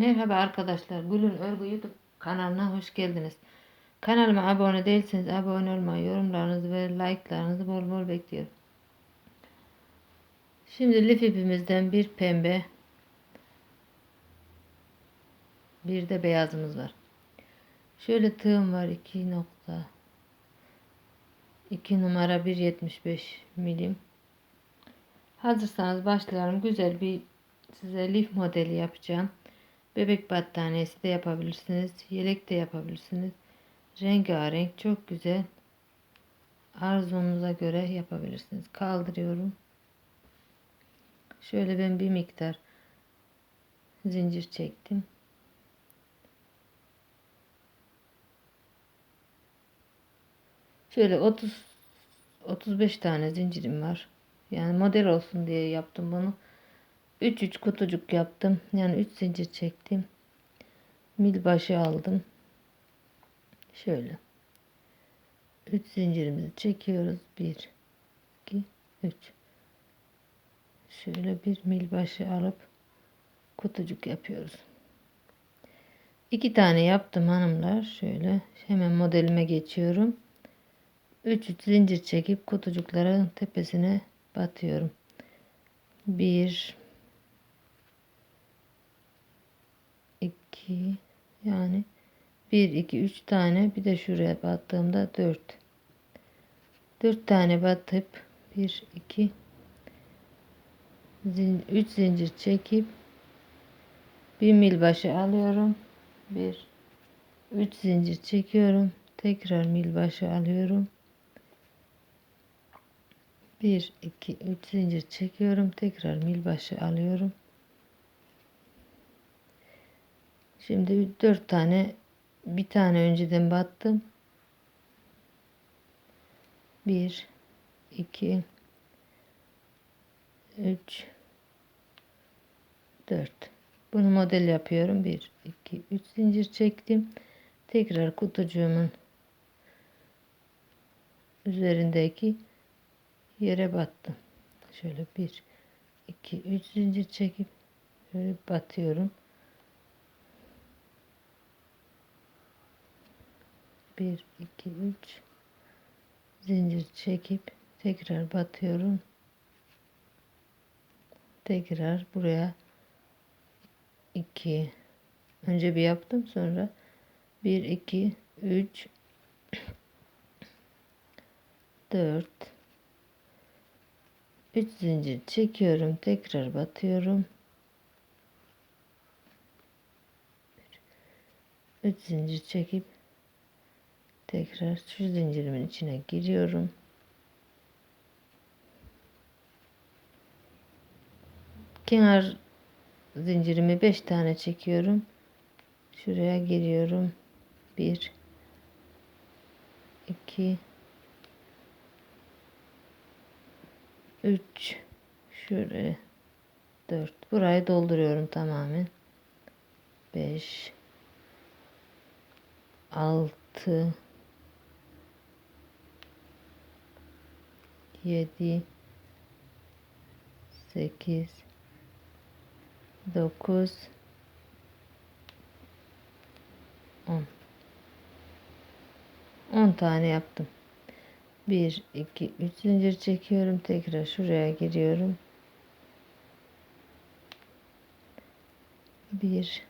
Merhaba arkadaşlar. Gül'ün Örgü YouTube kanalına hoş geldiniz. Kanalıma abone değilseniz abone olmayı, yorumlarınızı ve like'larınızı bol bol bekliyorum. Şimdi lif ipimizden bir pembe, bir de beyazımız var. Şöyle tığım var 2 nokta 2 numara 1.75 milim. Hazırsanız başlayalım. Güzel bir size lif modeli yapacağım. Bebek battaniyesi de yapabilirsiniz. Yelek de yapabilirsiniz. Rengarenk çok güzel. Arzunuza göre yapabilirsiniz. Kaldırıyorum. Şöyle ben bir miktar zincir çektim. Şöyle 30 35 tane zincirim var. Yani model olsun diye yaptım bunu. 3 3 kutucuk yaptım. Yani 3 zincir çektim. Mil başı aldım. Şöyle. 3 zincirimizi çekiyoruz. 1 2 3 Şöyle bir mil başı alıp kutucuk yapıyoruz. 2 tane yaptım hanımlar. Şöyle hemen modelime geçiyorum. 3 3 zincir çekip kutucukların tepesine batıyorum. 1 2 yani 1 2 3 tane bir de şuraya battığımda 4 4 tane batıp 1 2 3 zincir çekip bir mil başı alıyorum. 1 3 zincir çekiyorum. Tekrar mil başı alıyorum. 1 2 3 zincir çekiyorum. Tekrar mil başı alıyorum Şimdi dört tane bir tane önceden battım. Bir, iki, üç, dört. Bunu model yapıyorum. Bir, iki, üç zincir çektim. Tekrar kutucuğumun üzerindeki yere battım. Şöyle bir, iki, üç zincir çekip batıyorum. 1 2 3 zincir çekip tekrar batıyorum. Tekrar buraya. 2 önce bir yaptım sonra 1 2 3 4 3 zincir çekiyorum tekrar batıyorum. 3 zincir çekip tekrar şu zincirimin içine giriyorum. Kenar zincirimi 5 tane çekiyorum. Şuraya giriyorum. 1 2 3 şuraya 4 burayı dolduruyorum tamamen 5 6 7 8 9 10 10 tane yaptım. 1 2 3 zincir çekiyorum. Tekrar şuraya giriyorum. 1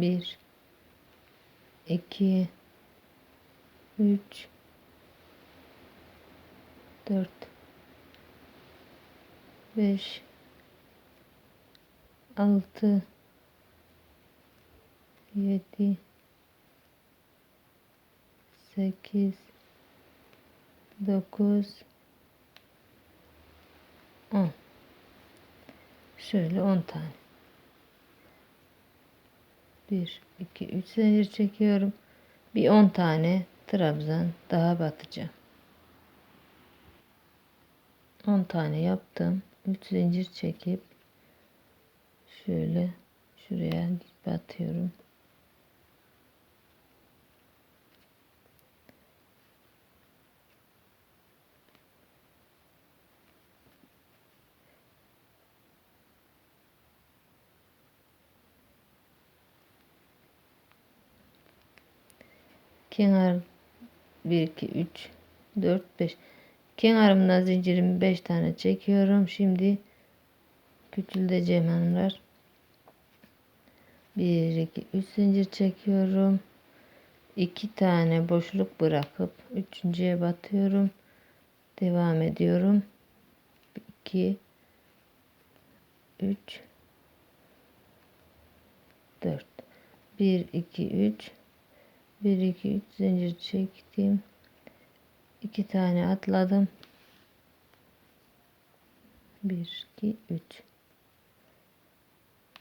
bir iki üç dört beş altı yedi sekiz dokuz on. Şöyle on tane 1 2 3 zincir çekiyorum. Bir 10 tane trabzan daha batacağım. 10 tane yaptım. 3 zincir çekip şöyle şuraya batıyorum. Kenar 1 2 3 4 5 kenarımdan zincirimi 5 tane çekiyorum. Şimdi küçülteceğim hanımlar 1 2 3 zincir çekiyorum. 2 tane boşluk bırakıp üçüncüye batıyorum. Devam ediyorum. 2 3 4 1 2 3 1 2 3 zincir çektim. 2 tane atladım. 1 2 3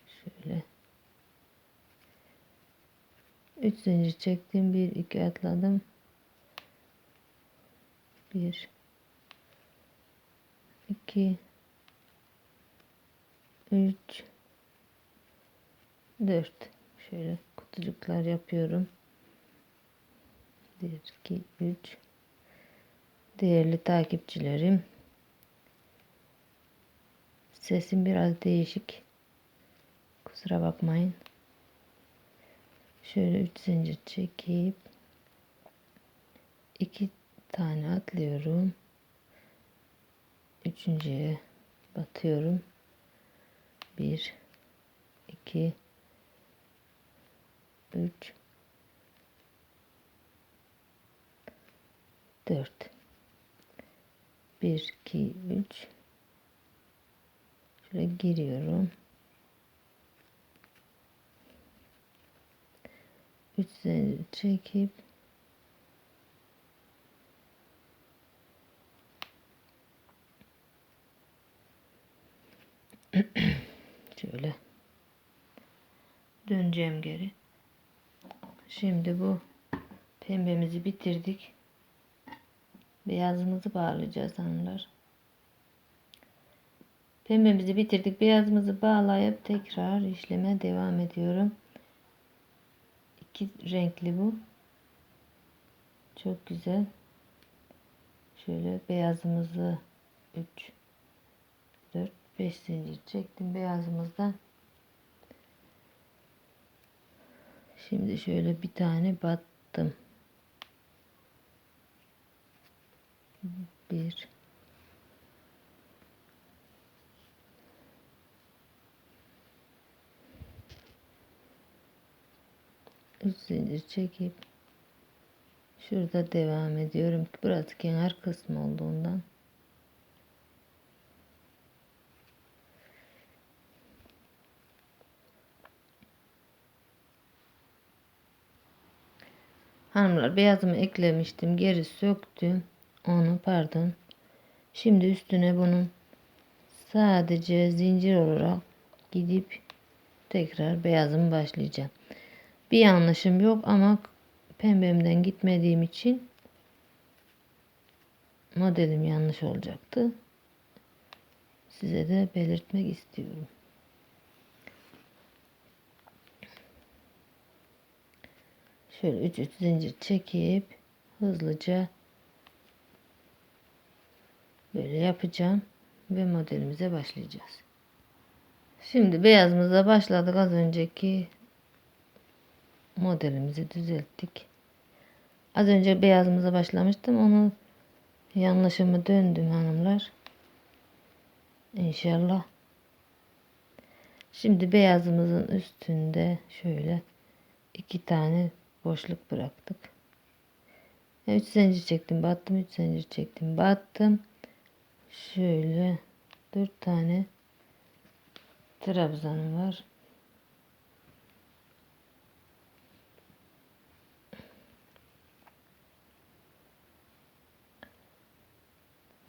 şöyle 3 zincir çektim. 1 2 atladım. 1 2 3 4 şöyle kutucuklar yapıyorum. 1 2 3 değerli takipçilerim sesim biraz değişik. Kusura bakmayın. Şöyle 3 zincir çekip 2 tane atlıyorum. Üçüncüye batıyorum. 1 2 3 4 1 2 3 şöyle giriyorum. 3 zincir çekip şöyle döneceğim geri. Şimdi bu pembemizi bitirdik beyazımızı bağlayacağız hanımlar. Pembemizi bitirdik. Beyazımızı bağlayıp tekrar işleme devam ediyorum. İki renkli bu. Çok güzel. Şöyle beyazımızı 3 4 5 zincir çektim beyazımızdan. Şimdi şöyle bir tane battım. Bir. Üç zincir çekip şurada devam ediyorum. Burası kenar kısmı olduğundan. Hanımlar beyazımı eklemiştim. Geri söktüm onu pardon. Şimdi üstüne bunun sadece zincir olarak gidip tekrar beyazım başlayacağım. Bir yanlışım yok ama pembemden gitmediğim için modelim yanlış olacaktı. Size de belirtmek istiyorum. Şöyle 3 3 zincir çekip hızlıca Böyle yapacağım ve modelimize başlayacağız. Şimdi beyazımıza başladık. Az önceki modelimizi düzelttik. Az önce beyazımıza başlamıştım. Onu yanlışımı döndüm hanımlar. İnşallah. Şimdi beyazımızın üstünde şöyle iki tane boşluk bıraktık. 3 zincir çektim, battım, 3 zincir çektim, battım şöyle dört tane trabzanım var.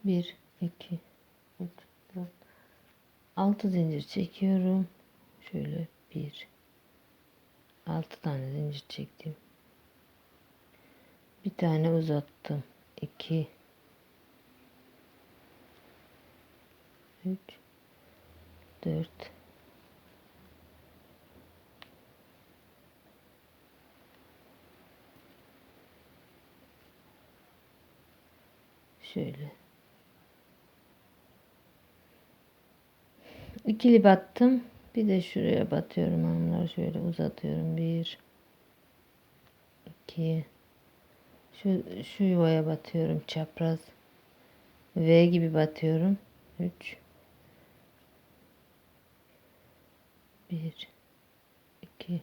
Bir, iki, üç, dört, altı zincir çekiyorum. Şöyle bir, altı tane zincir çektim. Bir tane uzattım. iki, 3 4 Şöyle. İkili battım. Bir de şuraya batıyorum hanımlar. Şöyle uzatıyorum. Bir. iki. Şu, şu yuvaya batıyorum. Çapraz. V gibi batıyorum. Üç. Bir. iki.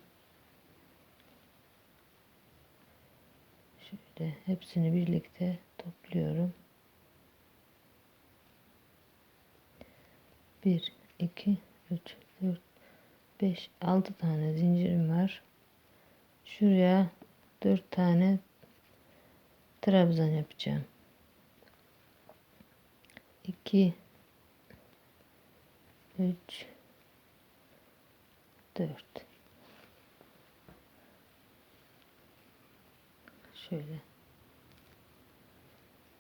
Şöyle hepsini birlikte topluyorum. 1, 2, 3, 4, 5, 6 tane zincirim var. Şuraya 4 tane trabzan yapacağım. 2 3 4 Şöyle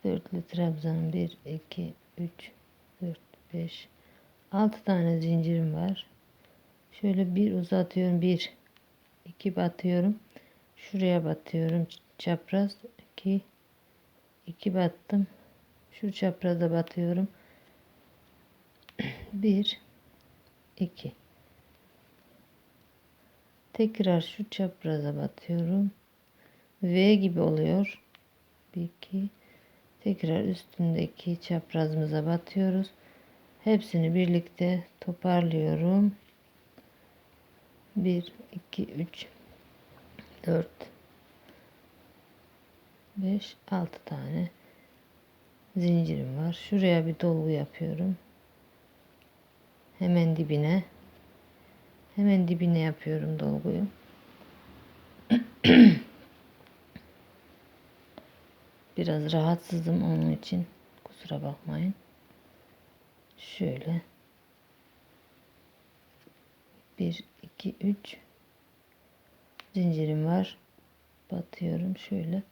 dörtlü trabzan 1 2 3 4 5 6 tane zincirim var. Şöyle bir uzatıyorum. Bir, iki batıyorum. Şuraya batıyorum. Çapraz 2 2 battım. Şu çapraza batıyorum. 1 2 Tekrar şu çapraza batıyorum. V gibi oluyor. 1 2 Tekrar üstündeki çaprazımıza batıyoruz. Hepsini birlikte toparlıyorum. 1 2 3 4 5 6 tane zincirim var. Şuraya bir dolgu yapıyorum. Hemen dibine hemen dibine yapıyorum dolguyu. Biraz rahatsızım onun için. Kusura bakmayın. Şöyle. 1 2 3 zincirim var. Batıyorum şöyle.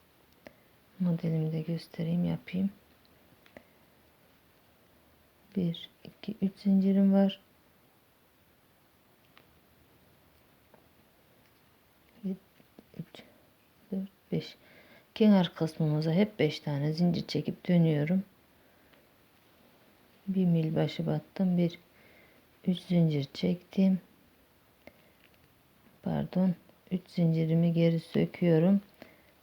Modelimi de göstereyim yapayım. 1 2 3 zincirim var 3 4 5 kenar kısmımıza hep 5 tane zincir çekip dönüyorum. Bir mil başı battım bir üç zincir çektim. Pardon üç zincirimi geri söküyorum.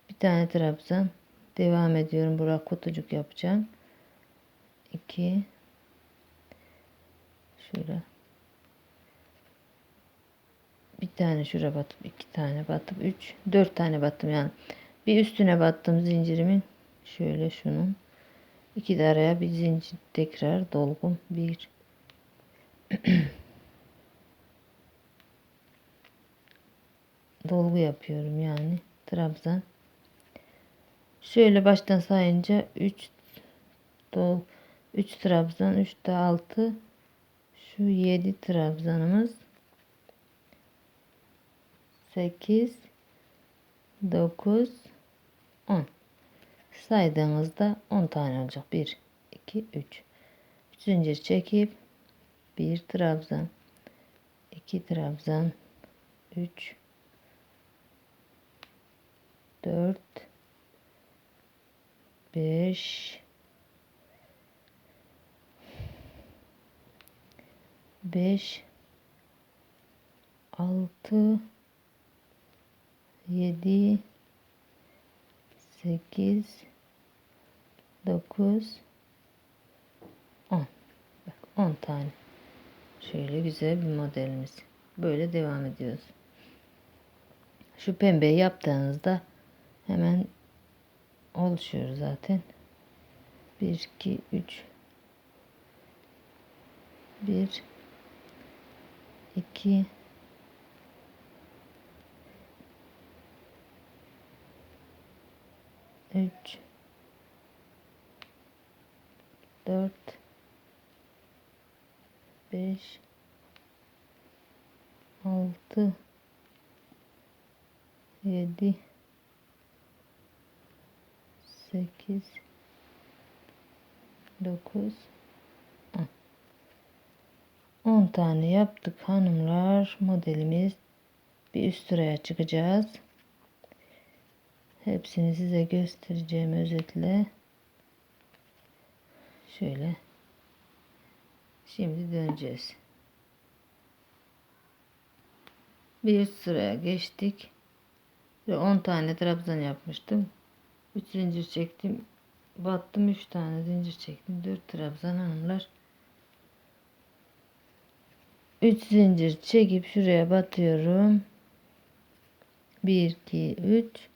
Bir tane trabzan. Devam ediyorum buraya kutucuk yapacağım. 2 şöyle bir tane şuraya batıp iki tane batıp üç dört tane battım yani. Bir üstüne battım zincirimin. Şöyle şunun. İki de araya bir zincir tekrar dolgum. Bir. Dolgu yapıyorum yani trabzan. Şöyle baştan sayınca 3 dol 3 trabzan 3 de 6 şu 7 trabzanımız 8 9 10 saydığınızda 10 tane olacak. 1, 2, 3. 3 zincir çekip 1 trabzan, 2 trabzan, 3, 4, 5, 5, 6, 7, 8 9 10 bak 10 tane. Şöyle güzel bir modelimiz. Böyle devam ediyoruz. Şu pembeyi yaptığınızda hemen oluşuyor zaten. 1 2 3 1 2 3 4 5 6 7 8 9 10 10 tane yaptık hanımlar. Modelimiz bir üst sıraya çıkacağız. Hepsini size göstereceğim özetle. Şöyle. Şimdi döneceğiz. Bir sıraya geçtik. Ve 10 tane trabzan yapmıştım. 3 zincir çektim. Battım 3 tane zincir çektim. 4 trabzan hanımlar. 3 zincir çekip şuraya batıyorum. 1 2 3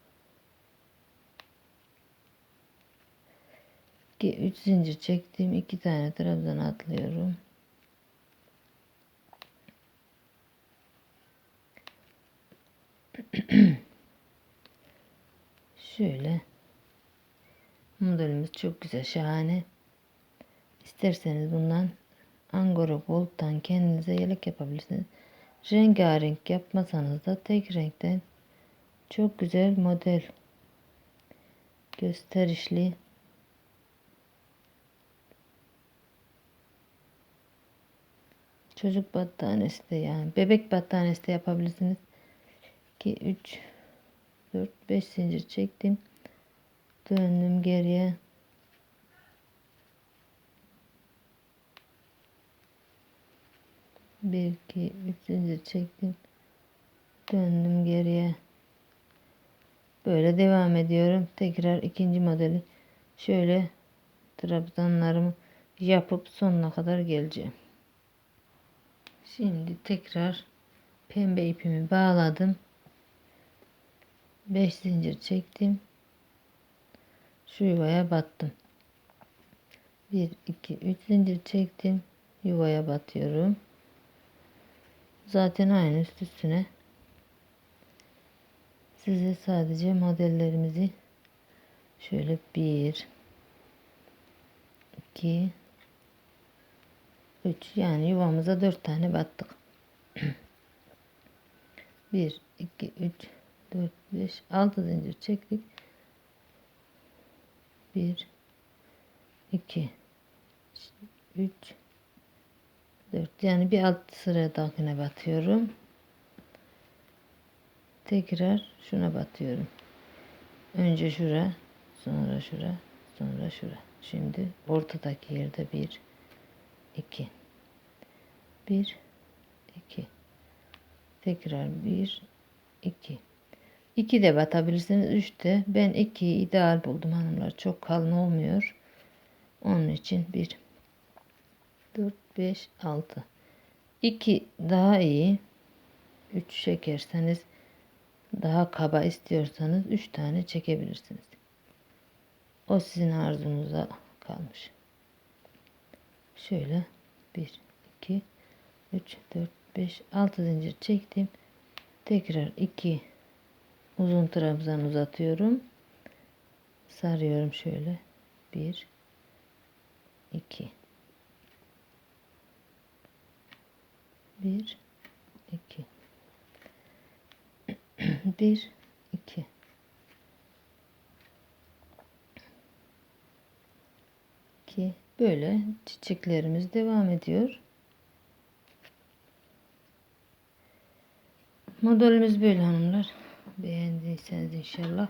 2 3 zincir çektim. 2 tane trabzan atlıyorum. Şöyle modelimiz çok güzel şahane. İsterseniz bundan Angora Gold'dan kendinize yelek yapabilirsiniz. Rengarenk yapmasanız da tek renkten çok güzel model. Gösterişli. Çocuk battaniyesi de yani bebek battaniyesi de yapabilirsiniz. 2 3 4 5 zincir çektim. Döndüm geriye. Bir, iki, üç zincir çektim. Döndüm geriye. Böyle devam ediyorum. Tekrar ikinci modeli şöyle trabzanlarımı yapıp sonuna kadar geleceğim. Şimdi tekrar pembe ipimi bağladım. 5 zincir çektim. Şu yuvaya battım. 1 2 3 zincir çektim. Yuvaya batıyorum. Zaten aynı üst üstüne. Size sadece modellerimizi şöyle 1 2 3 yani yuvamıza 4 tane battık. 1 2 3 4 5 6 zincir çektik. 1 2 3 4 yani bir alt sıra dahine batıyorum. Tekrar şuna batıyorum. Önce şura, sonra şura, sonra şura. Şimdi ortadaki yerde bir, iki, bir, iki. Tekrar bir, iki. İki de batabilirsiniz. Üç de. Ben iki ideal buldum hanımlar. Çok kalın olmuyor. Onun için bir, dört, beş, altı. İki daha iyi. Üç çekerseniz daha kaba istiyorsanız 3 tane çekebilirsiniz. O sizin arzunuza kalmış. Şöyle 1 2 3 4 5 6 zincir çektim. Tekrar 2 uzun trabzan uzatıyorum. Sarıyorum şöyle. 1 2 1 2 1 2 2 böyle çiçeklerimiz devam ediyor. Modelimiz böyle hanımlar. Beğendiyseniz inşallah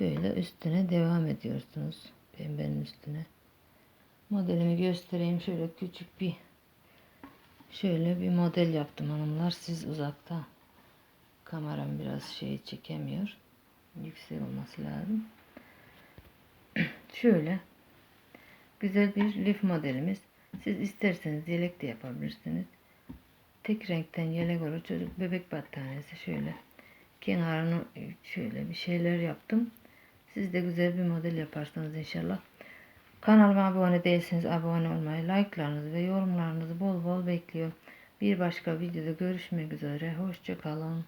böyle üstüne devam ediyorsunuz. Pembenin üstüne. Modelimi göstereyim. Şöyle küçük bir şöyle bir model yaptım hanımlar. Siz uzakta kameram biraz şey çekemiyor. Yüksek olması lazım. Şöyle güzel bir lif modelimiz. Siz isterseniz yelek de yapabilirsiniz. Tek renkten yelek olur. Çocuk bebek battaniyesi şöyle kenarını şöyle bir şeyler yaptım. Siz de güzel bir model yaparsanız inşallah. Kanalıma abone değilseniz abone olmayı, like'larınızı ve yorumlarınızı bol bol bekliyor. Bir başka videoda görüşmek üzere. Hoşçakalın.